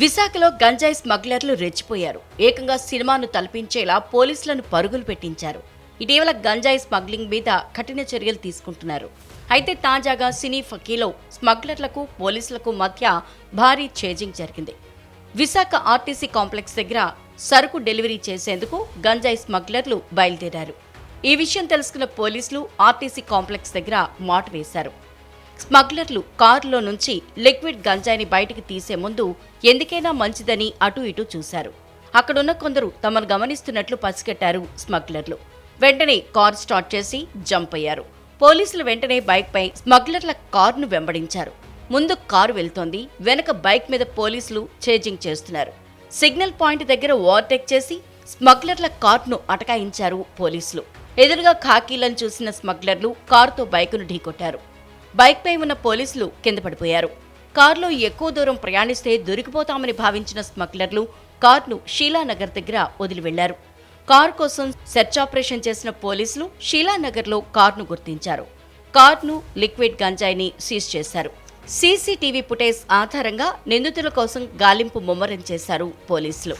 విశాఖలో గంజాయి స్మగ్లర్లు రెచ్చిపోయారు. ఏకంగా సినిమాను తలపించేలా పోలీసులను పరుగులు పెట్టించారు. ఇటీవల గంజాయి స్మగ్లింగ్ మీద కఠిన చర్యలు తీసుకుంటున్నారు. అయితే తాజాగా సినీ ఫకీలో స్మగ్లర్లకు పోలీసులకు మధ్య భారీ చేజింగ్ జరిగింది. విశాఖ ఆర్టీసీ కాంప్లెక్స్ దగ్గర సరుకు డెలివరీ చేసేందుకు గంజాయి స్మగ్లర్లు బయలుదేరారు. ఈ విషయం తెలుసుకున్న పోలీసులు ఆర్టీసీ కాంప్లెక్స్ దగ్గర మాటు వేశారు. స్మగ్లర్లు కారులో నుంచి లిక్విడ్ గంజాయిని బయటికి తీసే ముందు ఎందుకైనా మంచిదని అటు ఇటు చూశారు. అక్కడున్న కొందరు తమను గమనిస్తున్నట్లు పసిగట్టారు స్మగ్లర్లు. వెంటనే కారు స్టార్ట్ చేసి జంప్ అయ్యారు. పోలీసులు వెంటనే బైక్పై స్మగ్లర్ల కారును వెంబడించారు. ముందు కారు వెళ్తోంది వెనక బైక్ మీద పోలీసులు చేజింగ్ చేస్తున్నారు. సిగ్నల్ పాయింట్ దగ్గర ఓవర్టేక్ చేసి స్మగ్లర్ల కారును అటకాయించారు పోలీసులు. ఎదురుగా ఖాకీలను చూసిన స్మగ్లర్లు కారుతో బైకును ఢీకొట్టారు. బైక్పై ఉన్న పోలీసులు కింద పడిపోయారు. కారులో ఎక్కువ దూరం ప్రయాణిస్తే దొరికిపోతామని భావించిన స్మగ్లర్లు కారును షీలానగర్ దగ్గర వదిలి వెళ్ళారు. కారు కోసం సెర్చ్ ఆపరేషన్ చేసిన పోలీసులు షీలానగర్లో కారును గుర్తించారు. కారును లిక్విడ్ గంజాయిని సీజ్ చేశారు. సీసీటీవీ ఫుటేజ్ ఆధారంగా నిందితుల కోసం గాలింపు ముమ్మరం చేశారు పోలీసులు.